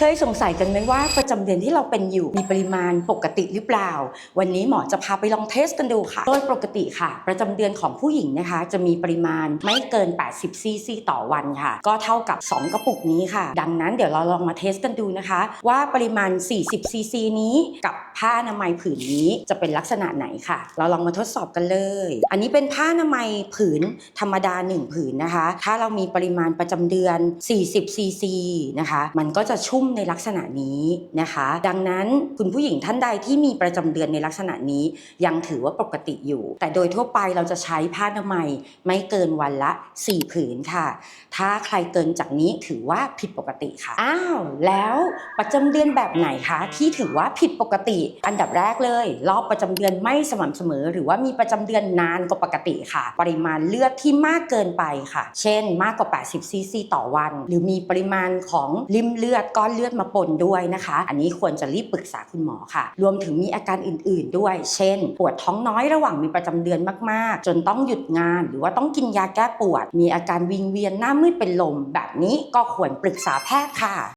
เคยสงสัยกันไหมว่าประจำเดือนที่เราเป็นอยู่มีปริมาณปกติหรือเปล่า วันนี้หมอจะพาไปลองเทสกันดูค่ะ โดยปกติค่ะ ประจำเดือนของผู้หญิงนะคะ จะมีปริมาณไม่เกิน 80 ซีซีต่อวันค่ะ ก็เท่ากับ 2 กระปุกนี้ค่ะ ดังนั้นเดี๋ยวเราลองมาเทสกันดูนะคะ ว่าปริมาณ 40 ซีซีนี้กับผ้าอนามัยผืนนี้จะเป็นลักษณะไหนค่ะ เราลองมาทดสอบกันเลย อันนี้เป็นผ้าอนามัยผืนธรรมดา 1 ผืนนะคะ ถ้าเรามีปริมาณประจำเดือน 40 ซีซีนะคะ มันก็จะชุ่มในลักษณะนี้นะคะ ดังนั้นคุณผู้หญิงท่านใดที่มีประจำเดือนในลักษณะนี้ ยังถือว่าปกติอยู่ แต่โดยทั่วไปเราจะใช้ผ้าอนามัยไม่เกินวันละ 4 ผืนค่ะ ถ้าใครเกินจากนี้ถือว่าผิดปกติค่ะ อ้าว แล้วประจำเดือนแบบไหนคะที่ถือว่าผิดปกติ อันดับแรกเลย รอบประจำเดือนไม่สม่ำเสมอ หรือว่ามีประจำเดือนนานกว่าปกติค่ะ ปริมาณเลือดที่มากเกินไปค่ะ เช่น มากกว่า 80ซีซีต่อวัน หรือมีปริมาณของริมเลือดก้อนเลือดมาปนด้วยนะคะ อันนี้ควรจะรีบปรึกษาคุณหมอค่ะ รวมถึงมีอาการอื่น ๆ ด้วย เช่น ปวดท้องน้อยระหว่างมีประจำเดือนมาก ๆ จนต้องหยุดงาน หรือว่าต้องกินยาแก้ปวด มีอาการวิงเวียนหน้ามืดเป็นลม แบบนี้ก็ควรปรึกษาแพทย์ค่ะ